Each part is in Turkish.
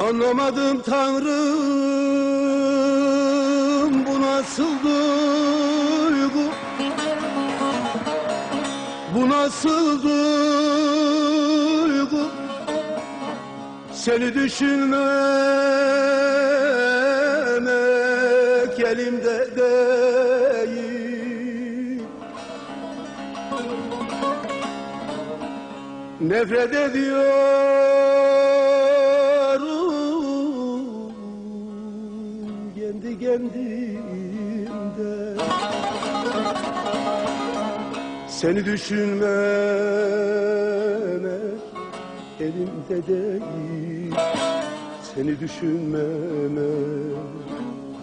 Anlamadım Tanrım bu nasıl duygu? Bu nasıl duygu Seni düşünmemek elimde değil. Nefret ediyorum kendi kendimde. Seni düşünmemek elimde değil. Seni düşünmemek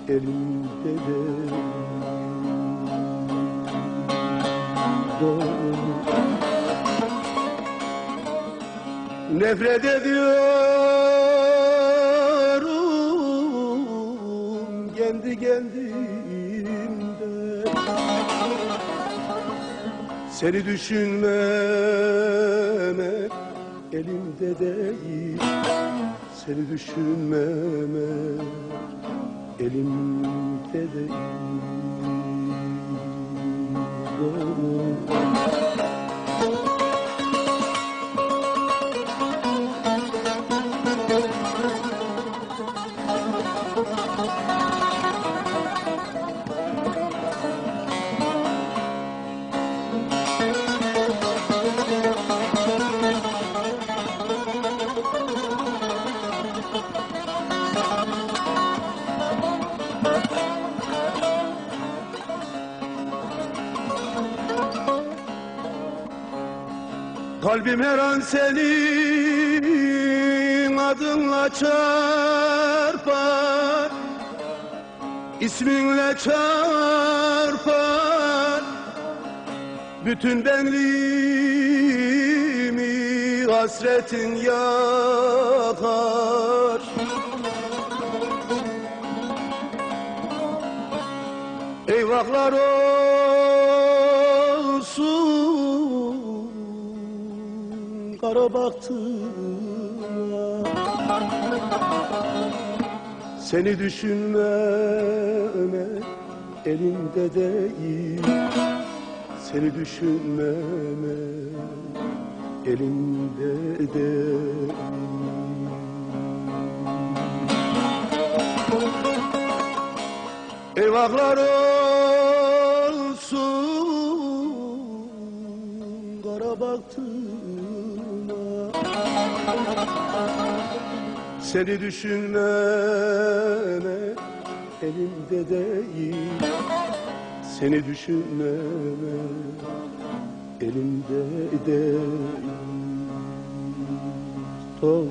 elimde değil. Doğru. Nefret ediyorum kendi kendimde Seni düşünmemek elimde değil Seni düşünmemek elimde değil Doğru. Kalbim her an senin adınla çarpar. İsminle çarpar. Bütün benliğimi hasretin yakar. Eyvahlar olsun kara baktığına Seni düşünmemek elimde değil. Seni düşünmemek elimde değil. Eyvahlar olsun kara baktığıma Seni düşünmemek elimde değil. Seni düşünmemek elimde değil. Doğru